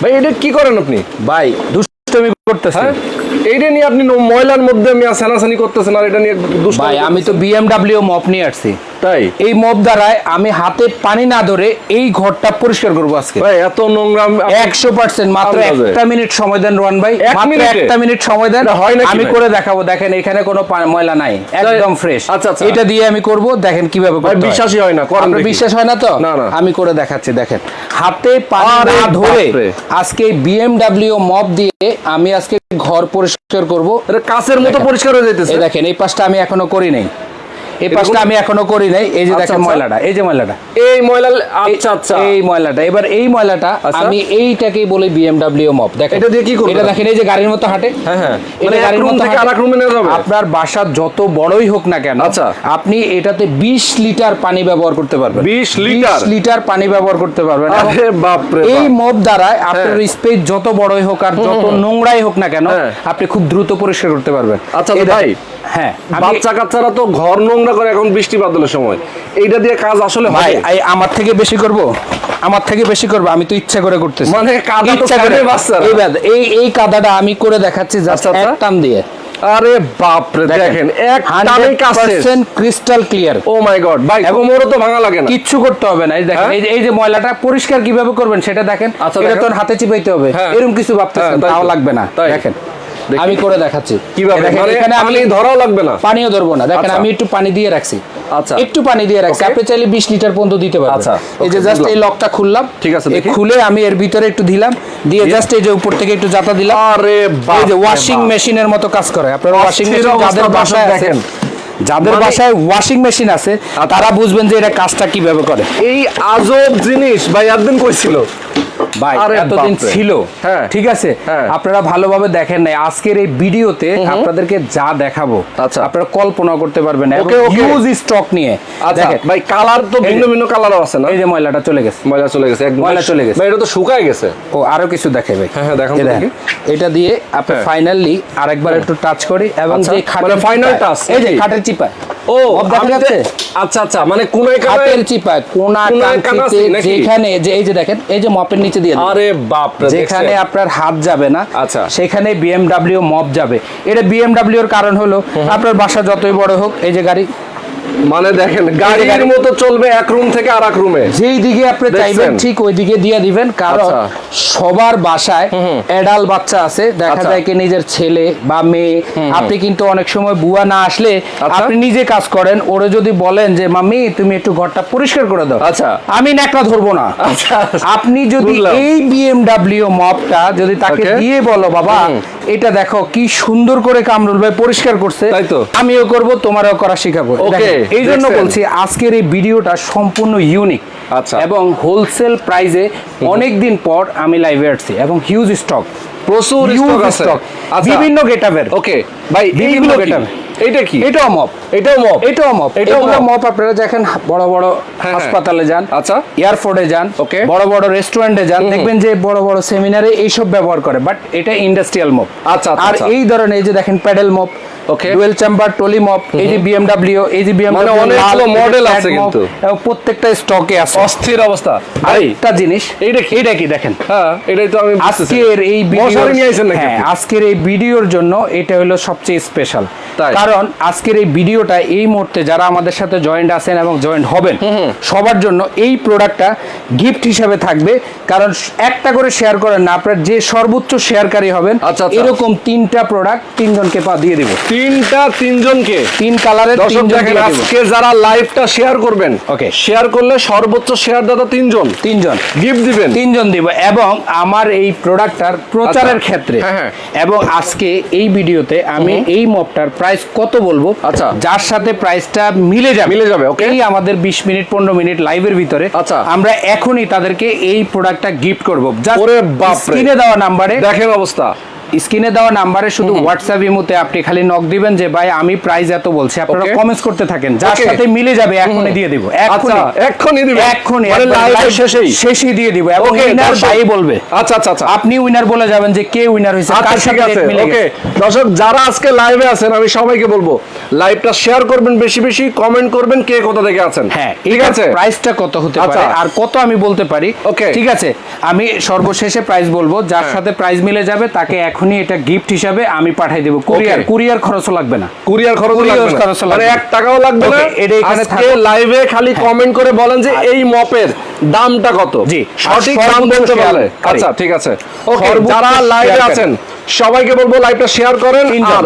ভাই এটা কি করেন আপনি? ভাই দুষ্টমি করতেছে। হ্যাঁ? এইটা নিয়ে আপনি ময়লার মধ্যে আমি সানাসানি করতেছেন আর এটা নিয়ে ভাই আমি তো বিএমডাব্লিউ মপ নিয়ে আসছি। তাই? এই মপ দ্বারায় আমি হাতে পানি না ধরে এই ঘরটা পরিষ্কার করব আজকে। ভাই এত নোংরা একশো পার্সেন্ট মাত্র একটা মিনিট সময় দেন রোহান ভাই। মাত্র একটা মিনিট সময় দেন। হয় আমি করে দেখাবো। দেখেন এখানে কোনো ময়লা নাই। একদম ফ্রেশ আচ্ছা, আচ্ছা। এটা দিয়ে আমি করব। দেখেন কীভাবে হয়। বিশ্বাসই হয় না আপনার বিশ্বাস হয় না তো? না, না। আমি করে দেখাচ্ছি দেখেন। হাতে পানি না ধরে। আজকে বিএমডাব্লিউ মপ দিয়ে আমি আজকে ঘর পরিষ্কার করব। কাছের মতো পরিষ্কার হয়ে যাইতেছে। দেখেন এই পাশটা আমি এখনও করি নাই। এই পাশটা আমি এখনও করি নাই এই যে আচ্ছা, দেখেন আচ্ছা। ময়লাটা এই যে ময়লাটা এই ময়লা আচ্ছা আচ্ছা এই ময়লাটা এবার এই ময়লাটা আচ্ছা। আমি এইটাকেই বলি বিএমডব্লিউ মপ দেখেন এটা দিয়ে কি করবেন? এটা দেখেন এই যে গাড়ির মতো হাঁটে হ্যাঁ, হ্যাঁ। মানে গাড়ির মতো থেকে আরেক এ নেওয়া যাবে? আপনার বাসা যত বড়ই হোক না কেন আচ্ছা। আপনি এটাতে 20 লিটার পানি ব্যবহার করতে পারবেন 20 লিটার? 20 লিটার পানি ব্যবহার করতে পারবেন আরে বাপরে এই মপ দ্বারা আপনার স্পেস যত বড়ই হোক আর যত নোংরাই হোক না কেন হ্যাঁ। আপনি খুব দ্রুত পরিষ্কার করতে পারবেন আচ্ছা, ভাই, হ্যাঁ বাচ্চা কাচ্চারা তো ঘর নোংরা করে এখন বৃষ্টি বাদলের সময়। এইটা দিয়ে কাজ আসলে ভাই আমার থেকে বেশি করব? আমার থেকে বেশি করব? আমি তো ইচ্ছা করে করতেছি। মানে কাদা তো করে এই বাদ- এই এই কাদাটা আমি করে দেখাচ্ছি জাস্ট আচ্ছা, আচ্ছা। এক টান দিয়ে। আরে বাপ রে দেখেন এক টানে শেষ। Crystal clear oh my god ভাই কোমরও তো ভাঙা লাগে না। কিচ্ছু করতে হবে না। এই দেখেন হ্যাঁ? এই যে- এই যে ময়লাটা পরিষ্কার কীভাবে করবেন সেটা দেখেন। আচ্ছা, এটা তো হাতে চিপাইতে হবে। হ্যাঁ। এরকম কিছু ভাবতেছেন হ্যাঁ, তাও লাগবে না। দেখেন। দেখি। আমি করে দেখাচ্ছি। কীভাবে? মানে এখানে আমি ধরাও লাগবে না? পানিও ধরবো না। দেখেন আচ্ছা। আমি একটু পানি দিয়ে রাখছি। আচ্ছা। একটু পানি দিয়ে রাখছি। আপনি চাইলে বিশ লিটার পর্যন্ত দিতে পারবেন। আচ্ছা, এই যে জাস্ট এই লকটা খুললাম। ঠিক আছে, দেখি। খুলে আমি এর ভিতরে একটু দিলাম। দিয়ে জাস্ট এই যে উপর থেকে একটু জাতা দিলাম। আরে এই যে ওয়াশিং মেশিনের মতো কাজ করে। আপনার ওয়াশিং মেশিন যাদের বাসায় দেখেন। যাদের মানে- বাসায় ওয়াশিং মেশিন আছে তারা বুঝবেন যে এটা কাজটা কীভাবে করে। এই আজব জিনিস ভাই একদিন কইছিল। ভাই এতদিন ছিল। হ্যাঁ। ঠিক আছে? হ্যাঁ। আপনারা ভালোভাবে দেখেন নাই। আজকের এই ভিডিওতে আপনাদেরকে যা দেখাবো আচ্ছা। আপনারা কল্পনা করতে পারবেন. হিউজ স্টক নিয়ে। আচ্ছা দেখেন। ভাই কালার তো ভিন্ন ভিন্ন কালারও আছে না? এই যে ময়লাটা চলে গেছে। ময়লা চলে গেছে একদম। ময়লা চলে গেছে। ভাই এটা তো শুকায় গেছে। ও আরও কিছু দেখে ভাই। হ্যাঁ, হ্যাঁ, দেখান। এটা দিয়ে আপনি। ফাইনালি আরেকবার একটু টাচ করি এবং আচ্ছা, যে খাটের মানে final চিপায়- touch, এই যে খাটের চিপা ও দেখা যাচ্ছে? আচ্ছা আচ্ছা মানে কোনায় কানায় চিপায় কোনা কোনায় কান্তিতে যেখানে যে এই যে দেখেন এই যে মপের নিচে দিয়ে আরে বাপ রে যেখানে আপনার হাত যাবে না আচ্ছা। সেখানে বিএমডব্লিউ মপ যাবে। এটা বিএমডব্লিউ এর কারণ হলো আপনার বাসা যতই বড় হোক এই যে গাড়ি মানে দেখেন গাড়ির মতো চলবে এক রুম থেকে আর এক রুমে যেই দিকে আপনি চাইবেন ঠিক ওই দিকে দিয়ে দিবেন। কারণ আচ্ছা। সবার বাসায় এডাল বাচ্চা আছে। দেখা আচ্ছা। যায় কি নিজের ছেলে বা মেয়ে। আপনি কিন্তু অনেক সময় বুয়া না আসলে আচ্ছা। আপনি নিজে কাজ করেন। ওরে যদি বলেন যে মাম্মি তুমি একটু ঘরটা পরিষ্কার করে দাও। আচ্ছা। আমি ন্যাকড়া ধরবো না। আপনি যদি। এই বিএমডাব্লিউ মপটা যদি তাকে দিয়ে বলো বাবা এটা দেখো কি সুন্দর করে কামরুল ভাই পরিষ্কার করছে। তাই তো। আমিও করব তোমারও করা শিখাবো। দেখেন, এই জন্য বলছি আজকের এই ভিডিওটা সম্পূর্ণ ইউনিক আচ্ছা। এবং হোলসেল প্রাইজে অনেক দিন পর আমি লাইভে আসছি এবং হিউজ স্টক প্রচুর স্টক আছে। আচ্ছা। বিভিন্ন গেটাবের ওকে ভাই বিভিন্ন এইগুলো কি? এইটা কি এটাও মপ এটাও মপ এটাও মপ এটাও মপ আপনারা দেখেন বড় বড় হ্যাঁ। হাসপাতালে যান আচ্ছা। এয়ারপোর্টে যান Okay. বড় বড় রেস্টুরেন্টে যান দেখবেন যে বড় বড় সেমিনারে এইসব ব্যবহার করে বাট এটা ইন্ডাস্ট্রিয়াল মপ আচ্ছা, আচ্ছা, আর আচ্ছা। এই ধরনের এই যে দেখেন paddle mop Okay. Dual chamber trolley mop এই যে বিএমডব্লিউ এই যে বিএমডব্লিউ মানে অনেকগুলো আছে কিন্তু। এবং প্রত্যেকটা স্টকে আছে অস্থির অবস্থা ভাই জিনিস এইটা কি? এইটা কি দেখেন হ্যাঁ এটাই তো আমি। আজকের এই নিয়ে হ্যাঁ আজকের এই ভিডিওর জন্য এটা হলো সবচেয়ে স্পেশাল তাই? কারণ আজকের এই ভিডিওটা এই মুহূর্তে যারা আমাদের সাথে জয়েন্ট আছেন এবং জয়েন্ট হবেন সবার জন্য এই প্রোডাক্টটা গিফট হিসাবে থাকবে। কারণ একটা করে শেয়ার করেন না আপনার যে সর্বোচ্চ শেয়ারকারী হবেন আচ্ছা, আচ্ছা। এরকম তিনটা প্রোডাক্ট তিনজনকে পা দিয়ে দিব। তিনটা তিনজনকে? তিন কালারের তিনজনকে আজকে যারা লাইভটা শেয়ার করবেন Okay. শেয়ার করলে সর্বোচ্চ শেয়ার দাতা তিনজন। তিনজন। গিফট দিবেন। তিনজন দিব এবং আমার এই প্রোডাক্টটার প্রচারের আচ্ছা। ক্ষেত্রে হ্যাঁ, হ্যাঁ। এবং আজকে এই ভিডিওতে আমি এই মপটার প্রাইস কত বলব আচ্ছা। যার সাথে প্রাইসটা মিলে যাবে মিলে যাবে, ওকে আমাদের 20 মিনিট 15 মিনিট লাইভের ভিতরে আচ্ছা। আমরা এখনই তাদেরকে এই প্রোডাক্টটা গিফট করব ওরে বাপরে। স্ক্রিনে দেওয়া নাম্বারে দেখেন অবস্থা স্ক্রিনে দেওয়া নাম্বারে শুধু হোয়াটসঅ্যাপ ইমোতে আপনি খালি নক দিবেন যে ভাই আমি প্রাইস এত বলছি। আপনারা কমেন্টস করতে থাকেন। যার সাথে মিলে যাবে এখনই দিয়ে দিব। আচ্ছা এক্ষুনি দিবে এক্ষুনি মানে লাইভ live শেষেই। শেষেই দিয়ে দিব। এবং উইনার ভাই বলবে। আচ্ছা আচ্ছা আচ্ছা। আপনি উইনার বলে যাবেন যে কে উইনার হয়েছে আচ্ছা কার সাথে আছে। মিলে ওকে দর্শক যারা আজকে লাইভে আছেন আমি সবাইকে বলব লাইভটা শেয়ার করবেন বেশি বেশি কমেন্ট করবেন কে কোথা থেকে আছেন। হ্যাঁ ঠিক আছে? প্রাইসটা কত হতে আচ্ছা। পারে আর কত আমি বলতে পারি ওকে ঠিক আছে? আমি সর্বশেষে প্রাইস বলব যার হ্যাঁ। সাথে প্রাইস মিলে যাবে তাকে এখনই এটা গিফট হিসাবে আমি পাঠিয়ে দেব। কুরিয়ার কুরিয়ার খরচও লাগবে না। কুরিয়ার খরচ লাগবে না। খরচ মানে না। এক টাকাও লাগবে না। এটা এখানে আজকে লাইভে খালি কমেন্ট করে বলেন যে এই মপের দামটা কত? জি, সঠিক দাম বলতে পারলে। আচ্ছা ঠিক আছে। ওকে যারা লাইভে আছেন সবাইকে বলব লাইভটা শেয়ার করেন। আর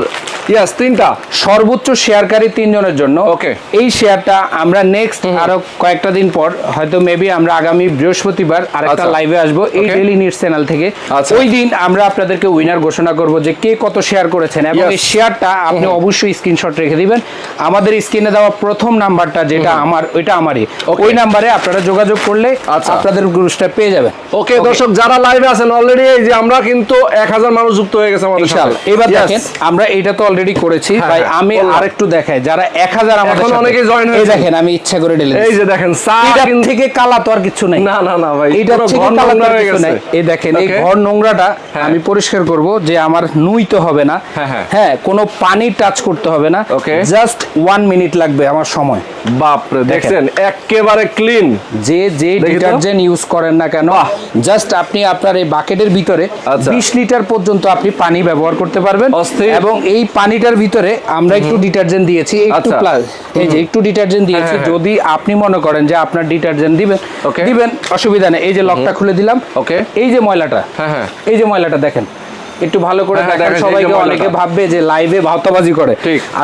ইয়েস তিনটা। সর্বোচ্চ শেয়ারকারী তিনজনের জন্য। Okay. এই শেয়ারটা আমরা নেক্সট আরও কয়েকটা দিন পর হয়তো মেবি আমরা আগামী বৃহস্পতিবার আরেকটা আচ্ছা। লাইভে আসব এই. ডেলি নিউজ চ্যানেল থেকে। আচ্ছা। ওই দিন আমরা আপনাদেরকে উইনার ঘোষণা করব যে কে কত শেয়ার করেছেন এবং এই শেয়ারটা আপনি অবশ্যই স্ক্রিনশট রেখে দিবেন। আমাদের স্ক্রিনে দেওয়া প্রথম নাম্বারটা যেটা আমার ওইটা আমারই। ওই নাম্বারে আপনারা যোগাযোগ করলে আচ্ছা। আপনাদের গ্রুপটা পেয়ে যাবেন। ওকে দর্শক যারা লাইভে আছেন অলরেডি এই যে আমরা কিন্তু এক হাজার মানুষ যুক্ত হয়ে গেছে আমাদের সাথে। এবার দেখেন আমরা এটা তো অলরেডি করেছি। হ্যাঁ, ভাই হ্যাঁ, আমি আরেকটু দেখাই যারা এক হাজার আমাদের এখন সাথে- অনেকেই join এই হয়েছে। দেখেন আমি ইচ্ছা করে ঢেলে এই যে দেখেন কিন্তু থেকে কালা তো আর কিছু নাই। না না না ভাই পুরো থেকে ঘর কালা নোংরা হয়ে গেছে। এই দেখেন এই ঘর নোংরাটা হ্যাঁ। আমি পরিষ্কার করব যে আমার নুইতে হবে না। হ্যাঁ, কোনো পানি টাচ করতে হবে না. জাস্ট ওয়ান মিনিট লাগবে আমার সময়। বাপরে দেখছেন? একেবারে ক্লিন যে যে ডিটারজেন্ট ইউজ করেন না কেন জাস্ট আপনি আপনার এই বাকেটের ভিতরে আচ্ছা। বিশ লিটার পর্যন্ত আপনি পানি ব্যবহার করতে পারবেন। এবং এই পানিটার ভিতরে আমরা একটু ডিটারজেন্ট দিয়েছি একটু আচ্ছা। প্লাস। এই যে একটু ডিটারজেন্ট দিয়েছি হ্যাঁ, হ্যাঁ। যদি আপনি মনে করেন যে আপনার ডিটারজেন্ট দিবেন. দিবেন অসুবিধা নেই। এই যে লকটা খুলে দিলাম। ওকে। এই যে ময়লাটা হ্যাঁ, হ্যাঁ। এই যে ময়লাটা দেখেন। একটু ভালো করে হ্যাঁ, দেখেন সবাইকে অনেকে ভাববে যে লাইভে ভাওতাবাজি করে।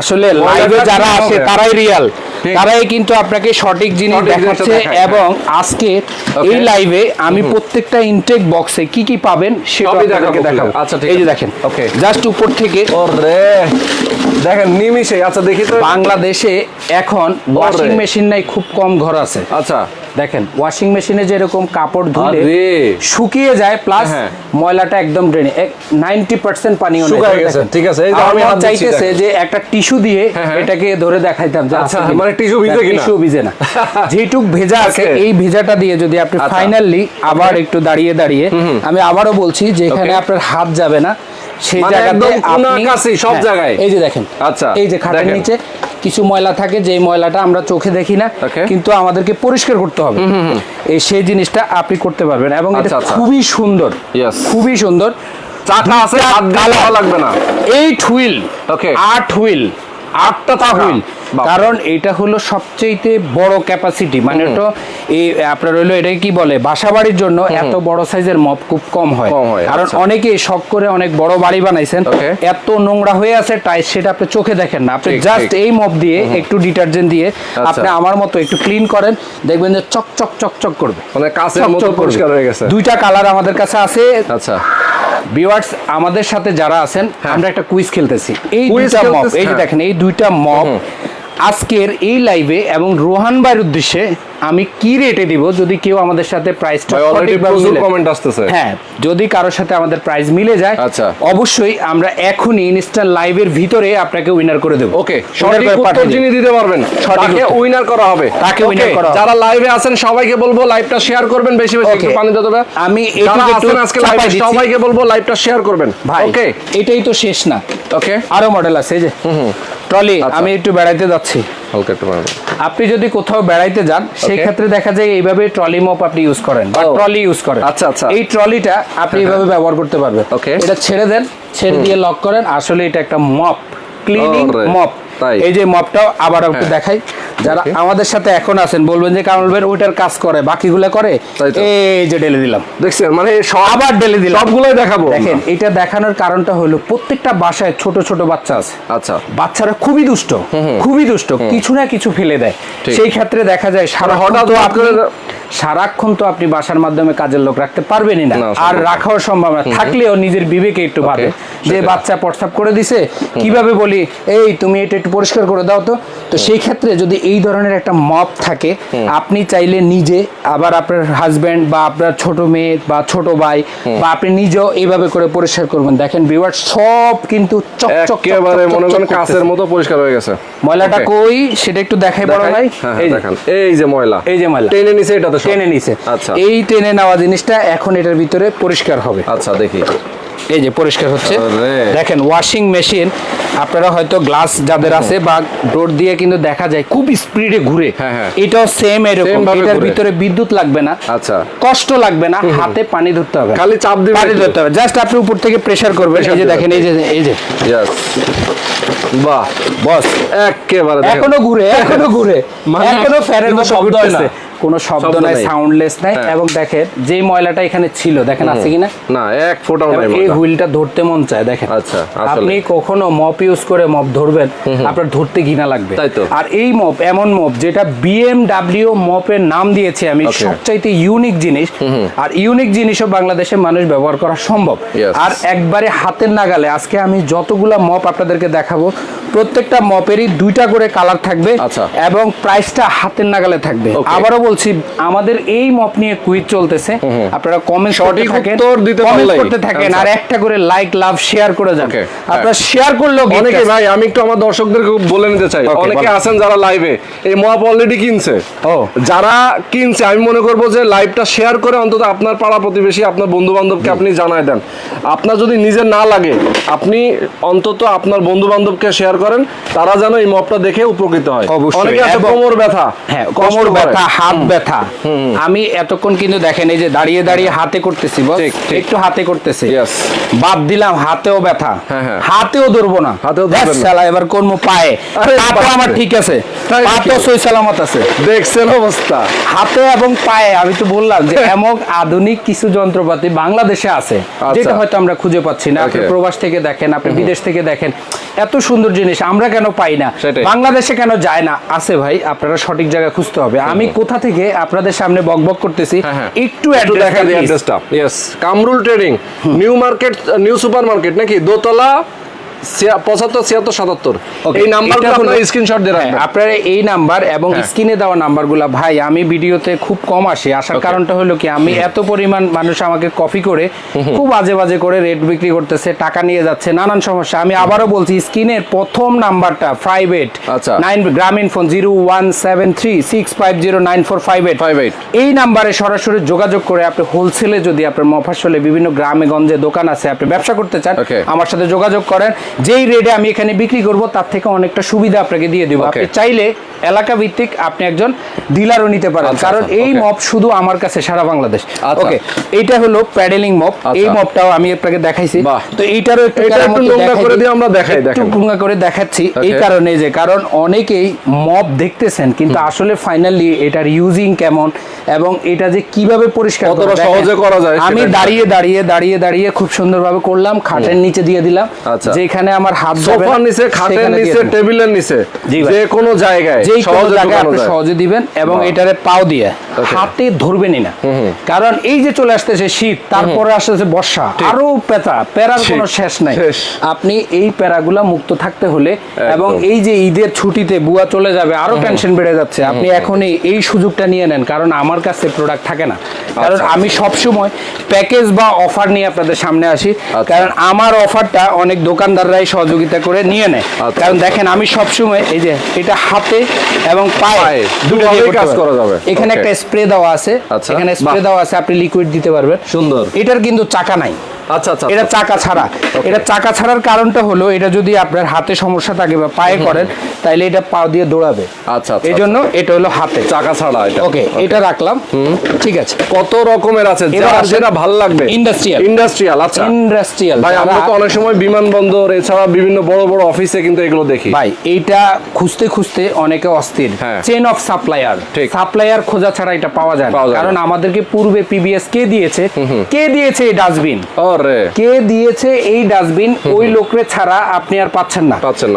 আসলে লাইভে যারা আসে তারাই রিয়াল তারাই কিন্তু আপনাকে সঠিক জিনিস দেখাচ্ছে। এবং আজকে এই লাইভে আমি প্রত্যেকটা ইনটেক বক্সে কি কি পাবেন সেটা আপনাদেরকে দেখাবো। আচ্ছা, এই যে দেখেন। Okay. জাস্ট উপর থেকে ওরে। দেখেন নিমিশে আচ্ছা দেখি তো। বাংলাদেশে এখন ওয়াশিং মেশিন নাই খুব কম ঘর আছে। আচ্ছা। দেখেন ওয়াশিং মেশিনে যেরকম কাপড় ধুলে শুকিয়ে যায় প্লাস হ্যাঁ। ময়লাটা একদম ড্রেনে নাইনটি পার্সেন্ট পানিও নেই। শুকায় গেছে, ঠিক আছে, এই আমি চাইতেছে যে একটা টিস্যু দিয়ে হ্যাঁ, হ্যাঁ। এটাকে ধরে দেখাইতাম আচ্ছা, মানে tissue ভিজে কিনা? টিস্যু ভিজে না যেটুক ভেজা আছে এই ভেজাটা দিয়ে যদি আপনি আচ্ছা। ফাইনালি আবার একটু দাঁড়িয়ে দাঁড়িয়ে আমি আবারও বলছি যে এখানে আপনার হাত যাবে না সেই মানে জায়গাতে আপনি সব জায়গায়। এই যে দেখেন আচ্ছা, এই যে খাটের নিচে কিছু ময়লা থাকে যে ময়লাটা আমরা চোখে দেখি না কিন্তু আমাদেরকে পরিষ্কার করতে হবে। এই সেই জিনিসটা আপনি করতে পারবেন এবং এটা আচ্ছা, আচ্ছা। খুবই সুন্দর খুবই সুন্দর। চাকা আছে লাগবে না। এইট হুইল ওকে আট হুইল আটটা তা কারণ এটা হলো সবচেয়ে বড় ক্যাপাসিটি মানে তো এই আপনার হলো এটা কি বলে বাসা বাড়ির জন্য এত বড় সাইজের মপ খুব কম হয়। কারণ আচ্ছা। অনেকেই শখ করে অনেক বড় বাড়ি বানাইছেন। এত নোংরা হয়ে আছে টাইস সেটা আপনি চোখে দেখেন না। আপনি জাস্ট এই মপ দিয়ে একটু ডিটারজেন্ট দিয়ে আচ্ছা। আপনি আমার মতো একটু ক্লিন করেন দেখবেন যে চক চক চক চক করবে। মানে কাছের মতো পরিষ্কার হয়ে গেছে। দুইটা কালার আমাদের কাছে আছে। আচ্ছা। ভিউয়ার্স আমাদের সাথে যারা আছেন আমরা একটা কুইজ খেলতেছি। এই দুইটা মপ এই যে হ্যাঁ। দেখেন এই দুইটা মপ আজকের এই লাইভে এবং রোহান ভাইয়ের উদ্দেশ্যে আমি কি রেটে দিব যদি কেউ আমাদের সাথে প্রাইসটা অলরেডি প্রচুর কমেন্ট আসতেছে। হ্যাঁ যদি কারোর সাথে আমাদের প্রাইস মিলে যায় আচ্ছা। অবশ্যই আমরা এখনই ইনস্ট্যান্ট লাইভের ভিতরে আপনাকে উইনার করে দেব। ওকে সঠিক উত্তর যিনি দিতে পারবেন তাকে উইনার করা হবে। তাকে উইনার করা। যারা লাইভে আছেন সবাইকে বলব লাইভটা শেয়ার করবেন বেশি বেশি একটু. পানি দিতে হবে আমি একটু আছেন আজকে লাইভে সবাইকে বলব লাইভটা শেয়ার করবেন। ভাই ওকে এটাই তো শেষ না। ওকে আরও মডেল আছে এই যে। ট্রলি আচ্ছা। আমি একটু বেড়াইতে যাচ্ছি হালকা একটু। আপনি যদি কোথাও বেড়াইতে যান সেই ক্ষেত্রে দেখা যায় এইভাবে ট্রলি মপ আপনি ইউজ করেন বা Oh. ট্রলি ইউজ করেন আচ্ছা, আচ্ছা। এই ট্রলিটা আপনি এইভাবে ব্যবহার করতে পারবেন ওকে এটা ছেড়ে দেন ছেড়ে দিয়ে লক করেন আসলে এটা একটা মপ ক্লিনিং মপ। এই যে মপটাও আবার একটু হ্যাঁ। দেখাই। যারা আমাদের সাথে এখন আছেন বলবেন যে কামল ভাই ওইটার কাজ করে বাকিগুলো করে? এই যে ঢেলে দিলাম। দেখছেন মানে আবার ঢেলে দিলাম। সবগুলোই দেখাবো। দেখেন এটা দেখানোর কারণটা হলো প্রত্যেকটা বাসায় ছোট ছোট বাচ্চা আছে। আচ্ছা। বাচ্চারা খুবই দুষ্ট খুবই দুষ্ট কিছু না কিছু ফেলে দেয়। সেই ক্ষেত্রে দেখা যায় সারা হঠাৎ হঠাৎ তো আপনি সারাক্ষণ তো আপনি বাসার মাধ্যমে কাজের লোক রাখতে পারবেনই না। আর। রাখাও সম্ভব না। থাকলেও নিজের বিবেকে একটু ভাবে যে বাচ্চা প্রস্তাব করে দিছে কীভাবে বলি এই তুমি এটা একটু পরিষ্কার করে দাও তো। তো সেই ক্ষেত্রে যদি এই ধরনের একটা মপ থাকে আপনি চাইলে নিজে আবার আপনার হাজবেন্ড বা আপনার ছোট মেয়ে বা ছোট ভাই বা আপনি নিজেও এইভাবে করে পরিষ্কার করবেন। দেখেন ভিউয়ার সব কিন্তু চক চক চক একেবারে মনে করেন। কাছের মতো পরিষ্কার হয়ে গেছে। ময়লাটা কই? সেটা একটু দেখাই বড়? ভাই। হ্যাঁ, এই হ্যাঁ, যে এই যে ময়লা। এই যে ময়লা। টেনে নিছে এটা তো টেনে নিছে। আচ্ছা। এই টেনে নেওয়া জিনিসটা এখন এটার ভিতরে পরিষ্কার হবে। আচ্ছা দেখি। এই যে পরিষ্কার হচ্ছে। দেখেন ওয়াশিং মেশিন আপনারা হয়তো গ্লাস যাদের আছে বা ডোর দিয়ে কিন্তু দেখা যায় খুব স্পিডে ঘুরে। হ্যাঁ, হ্যাঁ। এটাও সেম এরকম। এটার ভিতরে বিদ্যুৎ লাগবে না। আচ্ছা। কষ্ট লাগবে না। হাতে পানি ধরতে হবে। খালি চাপ দিবেন পানি ধরতে হবে। জাস্ট আপনি উপর থেকে প্রেসার করবেন। এই যে দেখেন এই যে এই যে। ইয়েস বাহ বস একেবারে। এখনও ঘুরে এখনও ঘুরে। মানে এখনও ফ্যানের শব্দ না। কোনো শব্দ নাই। সাউন্ডলেস নাই। হ্যাঁ। এবং দেখেন যেই ময়লাটা এখানে ছিল দেখেন আছে কিনা? না এক ফোটাও নাই এই হুইলটা ধরতে মন চায় দেখেন। আচ্ছা, আপনি কখনো মপ ইউজ করে মপ ধরবেন আপনার ধরতে ঘৃণা লাগবে। তাই তো। আর এই মপ এমন মপ যেটা বিএমডাব্লিউ মপের নাম দিয়েছে আমি সবচাইতে ইউনিক জিনিস। আর ইউনিক জিনিসও বাংলাদেশে মানুষ ব্যবহার করা সম্ভব। আর একবারে হাতের নাগালে আজকে আমি যতগুলা মপ আপনাদেরকে দেখাবো প্রত্যেকটা মপেরই দুইটা করে কালার থাকবে আচ্ছা। এবং প্রাইসটা হাতের নাগালে থাকবে. আবারও বলছি আমাদের এই মপ নিয়ে কুইজ চলতেছে। আপনারা কমেন্ট সঠিক থাকেন উত্তর দিতে comment পারলেই। করতে থাকেন আচ্ছা। আর একটা করে লাইক লাভ শেয়ার করে যান। আপনারা শেয়ার করলেও gift অনেকে ভাই আমি একটু আমার দর্শকদেরকে বলে নিতে চাই। অনেকে আছেন যারা লাইভে এই মপ অলরেডি কিনছে। যারা কিনছে আমি মনে করব যে লাইভটা শেয়ার করে অন্তত আপনার পাড়া প্রতিবেশী আপনার বন্ধু বান্ধবকে আপনি জানায় দেন। আপনার যদি নিজের না লাগে আপনি অন্তত আপনার বন্ধু বান্ধবকে শেয়ার করেন তারা যেন এই মপটা দেখে উপকৃত হয়। অনেকে আছে কোমর ব্যথা। হ্যাঁ কোমর। ব্যথা হাত ব্যথা। আমি এতক্ষণ কিন্তু দেখেন এই যে দাঁড়িয়ে দাঁড়িয়ে হাতে করতেছি বস। একটু হাতে করতেছি। বাদ দিলাম হাতেও ব্যথা। হ্যাঁ, হ্যাঁ। হাতেও ধরবো না। হাতেও। শালা, এবার করব পায়ে। আমার ঠিক আছে। পা তো সই সালামত আছে। দেখছেন অবস্থা। হাতে এবং পায়ে আমি তো বললাম যে এমন আধুনিক কিছু যন্ত্রপাতি বাংলাদেশে আছে আচ্ছা। যেটা হয়তো আমরা খুঁজে পাচ্ছি না। আপনি প্রবাস থেকে দেখেন আপনি বিদেশ থেকে দেখেন এত সুন্দর জিনিস আমরা কেন পাই না? বাংলাদেশে কেন যায় না? আছে ভাই আপনারা সঠিক জায়গায় খুঁজতে হবে। আমি কোথা থেকে আপনাদের সামনে বকবক করতেছি। হ্যাঁ, হ্যাঁ। একটু দেখা দিই অ্যাড্রেসটা yes Kamrul trading New Market New Super Market নাকি? দোতলা পঁচাত্তর ছিয়াত্তর সাতাত্তর। এই নাম্বারগুলো স্ক্রিনশট দিয়ে হ্যাঁ, রাখবেন আপনার এই নাম্বার এবং হ্যাঁ। স্ক্রিনে দেওয়া নাম্বারগুলো ভাই আমি ভিডিওতে খুব কম আসি। আসার কারণটা হলো কি আমি এত পরিমাণ মানুষ আমাকে কপি করে খুব বাজে বাজে করে রেট বিক্রি করতেছে টাকা নিয়ে যাচ্ছে নানান সমস্যা। আমি আবারও বলছি স্ক্রিনের প্রথম নাম্বারটা ফাইভ এইট আচ্ছা। Nine Grameen phone zero one seven three six five zero nine four five eight 58 এই নাম্বারে সরাসরি যোগাযোগ করে আপনি হোলসেলে যদি আপনার মফাসলে বিভিন্ন গ্রামে গঞ্জে দোকান আছে আপনি ব্যবসা করতে চান. আমার সাথে যোগাযোগ করেন। যেই রেটে আমি এখানে বিক্রি করব তার থেকে অনেকটা সুবিধা আপনাকে দিয়ে দিব. আপনি চাইলে এলাকা ভিত্তিক আপনি একজন ডিলারও নিতে পারেন আচ্ছা, কারণ আচ্ছা, এই মপ শুধু আমার কাছে সারা বাংলাদেশ আচ্ছা। ওকে এইটা হলো প্যাডেলিং মপ আচ্ছা। এই মপটাও আমি আপনাকে দেখাইছি তো এইটারও একটু নোংরা করে দিই। দিয়ে আমরা দেখাই, একটু। নোংরা করে দেখাচ্ছি এই কারণে যে কারণ অনেকেই মপ দেখতেছেন কিন্তু আসলে ফাইনালি এটার ইউজিং কেমন এবং এটা যে কীভাবে পরিষ্কার কতটা। সহজে করা যায় আমি দাঁড়িয়ে দাঁড়িয়ে দাঁড়িয়ে দাঁড়িয়ে খুব সুন্দরভাবে করলাম খাটের নিচে দিয়ে দিলাম আচ্ছা। যেখানে আমার হাত সোফার নিচে খাটের নিচে টেবিলের নিচে যে কোনো জায়গায় যেই কোনো জায়গায় আপনি সহজে দিবেন এবং এটারে পাও দিয়ে হাতে ধরবেনই না। কারণ এই যে চলে আসতেছে শীত তারপরে আসতেছে বর্ষা আরও পেতা প্যারার কোনো শেষ নাই। আপনি এই প্যারাগুলা মুক্ত থাকতে হলে এবং এই যে ঈদের ছুটিতে বুয়া চলে যাবে আরও টেনশন বেড়ে যাচ্ছে। আপনি এখনই এই সুযোগটা নিয়ে নেন কারণ আমার কাছে প্রোডাক্ট থাকে না। কারণ আচ্ছা। আমি সব সময় প্যাকেজ বা অফার নিয়ে আপনাদের সামনে আসি। আচ্ছা। কারণ আমার অফারটা অনেক দোকানদাররাই সহযোগিতা করে নিয়ে নেয় আচ্ছা। কারণ দেখেন আমি সবসময় এই যে এটা হাতে এবং পায়ে দুটো কাজ করা যাবে। এখানে একটা স্প্রে দেওয়া আছে আচ্ছা, এখানে স্প্রে। দেওয়া আছে আপনি লিকুইড দিতে পারবেন সুন্দর। এটার কিন্তু চাকা নাই আচ্ছা আচ্ছা এটা চাকা ছাড়া। এটা চাকা ছাড়ার কারণটা হলো এটা যদি আপনার হাতে সমস্যা থাকে বা পায়ে করেন তাইলে এটা পা দিয়ে দৌড়াবে। আচ্ছা, আচ্ছা, এই জন্য এটা হলো হাতে। চাকা ছাড়া এটা। ওকে এটা রাখলাম। ঠিক আছে। কত রকমের আছে? যেটা ভালো লাগবে। Industrial. ইন্ডাস্ট্রিয়াল আচ্ছা। ইন্ডাস্ট্রিয়াল ভাই আমরা তো অনেক সময় বিমানবন্দর এছাড়া বিভিন্ন বড় বড় অফিসে কিন্তু এগুলো দেখি। ভাই এইটা খুঁজতে খুঁজতে অনেকে অস্থির। চেন অফ সাপ্লায়ার ঠিক। সাপ্লায়ার খোঁজা ছাড়া এটা পাওয়া যায় না। পাওয়া যায় কারণ আমাদেরকে পূর্বে পিবিএস কে দিয়েছে? কে দিয়েছে এই ডাস্টবিন ও কে দিয়েছে এই ডাস্টবিন ওই লোকরে ছাড়া আপনি আর পাচ্ছেন না।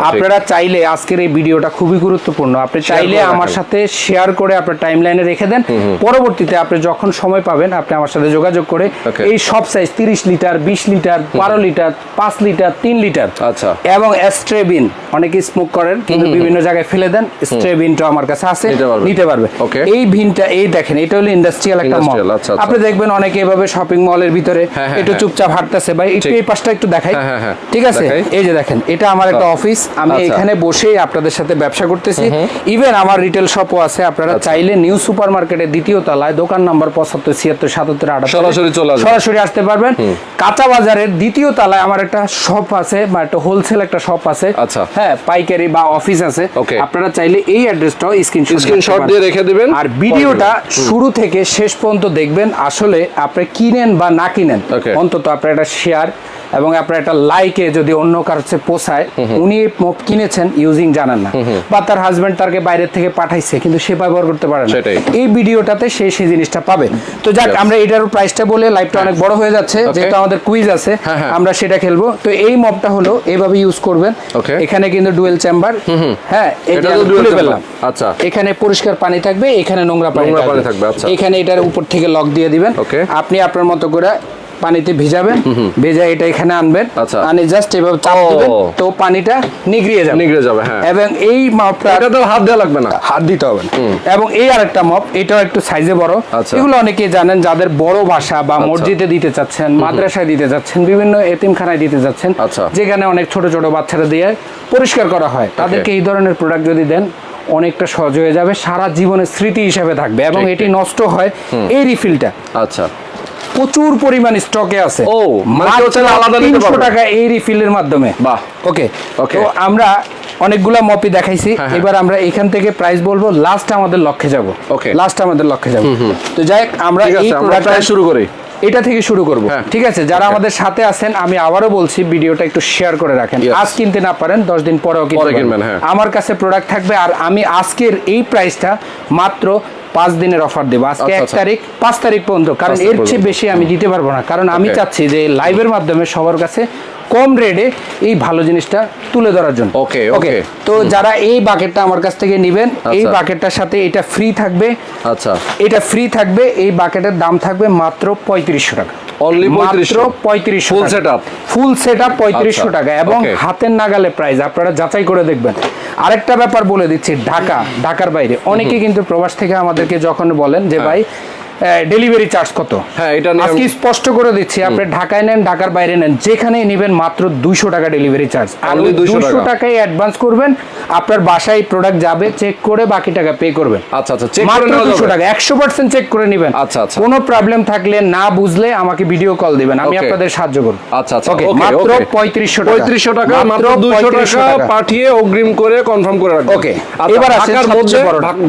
আপনারা চাইলে আজকের এই ভিডিওটা খুবই গুরুত্বপূর্ণ। আপনি চাইলে আমার সাথে শেয়ার করে আপনার টাইম লাইনে রেখে দেন। পরবর্তীতে আপনি যখন সময় পাবেন আপনি আমার সাথে যোগাযোগ করে এই সব সাইজ তিরিশ লিটার বিশ লিটার বারো লিটার পাঁচ লিটার তিন লিটার আচ্ছা। এবং স্ট্রেবিন অনেকে স্মোক করেন কিন্তু বিভিন্ন জায়গায় ফেলে দেন স্ট্রেবিনটা আমার কাছে আছে নিতে পারবে। এই ভিনটা এই দেখেন এটা হলো ইন্ডাস্ট্রিয়াল একটা মল আচ্ছা, আচ্ছা। আপনি দেখবেন অনেকে এভাবে শপিং মলের ভিতরে হ্যাঁ, হ্যাঁ, একটু হ্যাঁ। চুপচাপ হাঁটতেছে। ভাই একটু এই পাশটা একটু দেখাই। হ্যাঁ, হ্যাঁ, হ্যাঁ। ঠিক আছে? এই যে দেখেন এটা আমার একটা অফিস। আমি আচ্ছা। এখানে বসেই আপনাদের সাথে ব্যবসা করতেছি। ইভেন আমার রিটেল শপও আছে। আপনারা আচ্ছা। চাইলে নিউ সুপার মার্কেটের দ্বিতীয় তলায় দোকান নাম্বার পঁচাত্তর ছিয়াত্তর সাতাত্তর আটাত্তর সরাসরি চলে সরাসরি আসতে পারবেন। কাঁচা বাজারের দ্বিতীয় তলায় আমার একটা শপ আছে বা একটা হোলসেল একটা শপ আছে। আচ্ছা। হ্যাঁ পাইকারি বা অফিস আছে. আপনারা চাইলে এই অ্যাড্রেসটাও স্ক্রিনশট স্ক্রিনশট দিয়ে রেখে দিবেন। আর ভিডিওটা শুরু থেকে শেষ পর্যন্ত দেখবেন। আসলে আপনি কিনেন বা না কিনেন. অন্তত আপনার একটা শেয়ার এবং আপনার একটা লাইকে যদি অন্য কাছে পোষায় উনি মপ কিনেছেন ইউজিং জানেন না। বা তার হাজবেন্ড তারকে বাইরের থেকে পাঠাইছে কিন্তু সে ব্যবহার করতে পারে না। এই ভিডিওটাতে সে সেই জিনিসটা পাবে। তো যাক আমরা এটার প্রাইসটা বলে লাইভটা অনেক বড় হয়ে যাচ্ছে. যেহেতু আমাদের কুইজ আছে হ্যাঁ, হ্যাঁ। আমরা সেটা খেলব। তো এই মপটা হলো এইভাবে ইউজ করবেন. এখানে কিন্তু ডুয়েল চেম্বার হ্যাঁ এটা খুলে ফেললাম। আচ্ছা। এখানে পরিষ্কার পানি থাকবে এখানে নোংরা পানি থাকবে। আচ্ছা। এখানে এটার উপর থেকে লক দিয়ে দিবেন. আপনি আপনার মতো করে পানিতে ভিজাবেন ভেজা এটা এখানে আনবেন। আচ্ছা। আনি জাস্ট এভাবে চাপ দিবেন তো পানিটা নিগড়িয়ে যাবে। নিগড়ে যাবে, হ্যাঁ। এবং এই মপটা এটা তো হাত দেওয়া লাগবে না। হাত দিতে হবে এবং এই আরেকটা মপ এটাও একটু সাইজে বড়। আচ্ছা। এগুলো অনেকেই জানেন যাদের বড় বাসা বা মসজিদে দিতে চাচ্ছেন মাদ্রাসায় দিতে চাচ্ছেন বিভিন্ন এতিমখানায় দিতে চাচ্ছেন আচ্ছা। যেখানে অনেক ছোট ছোট বাচ্চারা দিয়ে পরিষ্কার করা হয়। তাদেরকে এই ধরনের প্রোডাক্ট যদি দেন অনেকটা সহজ হয়ে যাবে সারা জীবনের স্মৃতি হিসাবে থাকবে এবং এটি নষ্ট হয় এই রিফিলটা আচ্ছা। প্রচুর পরিমাণ স্টকে আছে ও, মানে আলাদা তিনশো। টাকা এই রিফিলের মাধ্যমে বাহ। ওকে Okay. তো আমরা অনেকগুলা মপি দেখাইছি হ্যাঁ, হ্যাঁ। এবার আমরা এখান থেকে প্রাইস বলব লাস্ট আমাদের লক্ষ্যে যাব Okay. লাস্ট আমাদের লক্ষ্যে যাব তো যাই আমরা এই প্রোডাক্টটা শুরু করি এটা থেকে শুরু করব হ্যাঁ। ঠিক আছে যারা আমাদের সাথে আছেন আমি আবারও বলছি ভিডিওটা একটু শেয়ার করে রাখেন. আজ কিনতে না পারেন দশ দিন পরেও কিনতে। আমার কাছে প্রোডাক্ট থাকবে আর আমি আজকের এই প্রাইসটা মাত্র পাঁচ দিনের অফার দেবো। আজকে আচ্ছা, এক আচ্ছা। তারিখ পাঁচ তারিখ পর্যন্ত। কারণ এর চেয়ে বেশি আমি দিতে পারব না। কারণ আমি চাচ্ছি যে লাইভের মাধ্যমে সবার কাছে কম রেটে এই ভালো জিনিসটা তুলে ধরার জন্য। ওকে ওকে তো যারা এই বাকেটটা আমার কাছ থেকে নেবেন এই আচ্ছা। বাকেটটার সাথে এটা ফ্রি থাকবে। আচ্ছা। এটা ফ্রি থাকবে এই বাকেটের দাম থাকবে মাত্র পঁয়ত্রিশশো টাকা। Only মাত্র 3500 পঁয়ত্রিশশো Full setup? Full set up পঁয়ত্রিশশো আচ্ছা, টাকা এবং হাতের নাগালে প্রাইস আপনারা যাচাই করে দেখবেন। আরেকটা ব্যাপার বলে দিচ্ছি ঢাকা ঢাকার বাইরে। অনেকে কিন্তু প্রবাস থেকে আমাদেরকে যখন বলেন যে ভাই ডেলিভারি চার্জ কত? হ্যাঁ, এটা আজকে স্পষ্ট করে দিচ্ছি আপনি ঢাকায় নেন ঢাকার বাইরে নেন যেখানেই নেবেন মাত্র দুইশো টাকা ডেলিভারি চার্জ আর 200 দুশো টাকায় অ্যাডভান্স করবেন আপনার বাসায় প্রোডাক্ট যাবে চেক করে বাকি টাকা পে করবেন। আচ্ছা আচ্ছা চেক করে দুশো টাকা একশো পার্সেন্ট চেক করে নেবেন। আচ্ছা, আচ্ছা। কোনো প্রবলেম থাকলে না বুঝলে আমাকে ভিডিও কল দিবেন আমি আপনাদের সাহায্য করব। আচ্ছা আচ্ছা okay, মাত্র পঁয়ত্রিশশো টাকা। পঁয়ত্রিশশো টাকা মাত্র দুশো টাকা পাঠিয়ে অগ্রিম করে কনফার্ম করে রাখবেন। Okay, আচ্ছা, এবার ঢাকার মধ্যে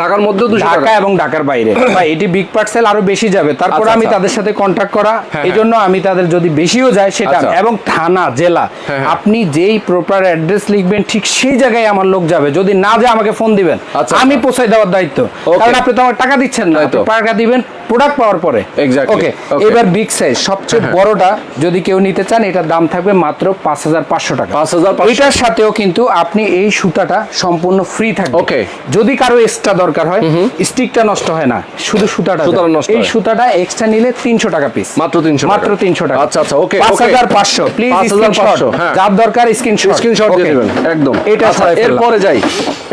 ঢাকার মধ্যে দুশো ঢাকা টাকা। এবং ঢাকার বাইরে। ভাই এটি বিগ পার্সেল আরও বেশি যাবে তারপর আচ্ছা, আমি আচ্ছা। তাদের সাথে কন্ট্যাক্ট করা হ্যাঁ, এই জন্য আমি তাদের যদি বেশিও যায় সেটা আচ্ছা। এবং থানা জেলা হ্যাঁ, হ্যাঁ। আপনি যেই প্রপার অ্যাড্রেস লিখবেন ঠিক সেই জায়গায় আমার লোক যাবে যদি না যায় আমাকে ফোন দিবেন আমি। পৌঁছায় দেওয়ার দায়িত্ব কারণ আপনি তো আমার টাকা দিচ্ছেন না। টাকা দিবেন প্রোডাক্ট পাওয়ার পরে। ওকে এবার বিগ সাইজ সবচেয়ে হ্যাঁ। বড়টা যদি কেউ নিতে চান এটার দাম থাকবে মাত্র পাঁচ হাজার পাঁচশো টাকা। 5,500 এটার সাথেও কিন্তু আপনি এই সুতাটা সম্পূর্ণ ফ্রি থাকবে। Okay. যদি কারও এক্সট্রা দরকার হয় স্টিকটা নষ্ট হয় না শুধু সুতাটা যায়। নষ্ট এই সুতাটা এক্সট্রা নিলে তিনশো টাকা পিস মাত্র 300 মাত্র। তিনশো টাকা। আচ্ছা, আচ্ছা, ওকে পাঁচ হাজার পাঁচশো প্লিজ 5,500, হ্যাঁ। যার দরকার স্ক্রিনশট স্ক্রিনশট দিয়ে দিবেন একদম। এটা আচ্ছা এরপরে যাই।